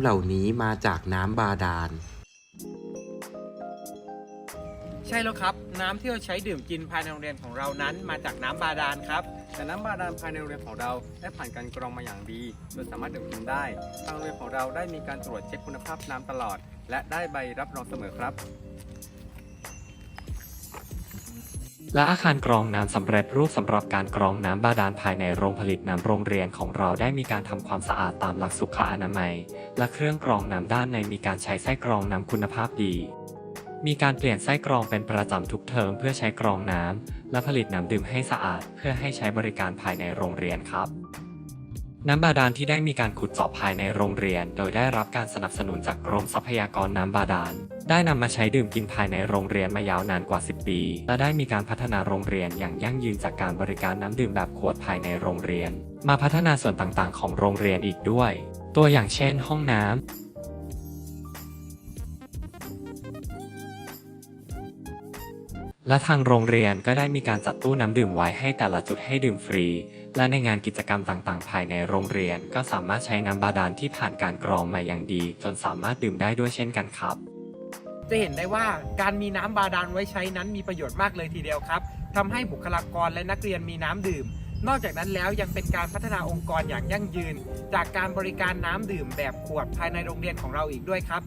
เหล่านี้มาจากน้ำบาดาล ใช่แล้วครับ น้ำที่เราใช้ดื่มกินภายในโรงเรียนของเรานั้น มาจากน้ำบาดาลครับ แต่น้ำบาดาลภายในโรงเรียนของเราได้ผ่านการกรองมาอย่างดีจนสามารถดื่มกินได้ทางโรงเรียนของเราได้มีการตรวจเช็คคุณภาพน้ำตลอด และได้ใบรับรองเสมอครับ และอาคารกรองน้ำสำเร็จรูปสำหรับการกรองน้ำบาดาลภายในโรงผลิตน้ำโรงเรียนของเราได้มีการทำความสะอาดตามหลักสุขอนามัย และเครื่องกรองน้ำด้านในมีการใช้ไส้กรองน้ำคุณภาพดี มีการเปลี่ยนไส้กรองเป็นประจำทุกเทอมเพื่อใช้กรองน้ำและผลิตน้ำดื่มให้สะอาด เพื่อให้ใช้บริการภายในโรงเรียนครับน้ำบาดาลที่ได้มีการขุดเจาะภายในโรงเรียน โดยได้รับการสนับสนุนจากกรมทรัพยากรน้ำบาดาล ได้นำมาใช้ดื่มกินภายในโรงเรียนมายาวนานกว่า 10 ปี และได้มีการพัฒนาโรงเรียนอย่างยั่งยืนจากการบริการน้ำดื่มแบบขวดภายในโรงเรียน มาพัฒนาส่วนต่างๆ ของโรงเรียนอีกด้วย ตัวอย่างเช่น ห้องน้ำและทางโรงเรียนก็ได้มีการจัดตู้น้ำดื่มไว้ให้แต่ละจุดให้ดื่มฟรี และในงานกิจกรรมต่างๆ ภายในโรงเรียนก็สามารถใช้น้ำบาดาลที่ผ่านการกรองมาอย่างดี จนสามารถดื่มได้ด้วยเช่นกันครับ จะเห็นได้ว่าการมีน้ำบาดาลไว้ใช้นั้นมีประโยชน์มากเลยทีเดียวครับทำให้บุคลากรและนักเรียนมีน้ำดื่ม นอกจากนั้นแล้วยังเป็นการพัฒนาองค์กรอย่างยั่งยืน จากการบริการน้ำดื่มแบบขวดภายในโรงเรียนของเราอีกด้วยครับ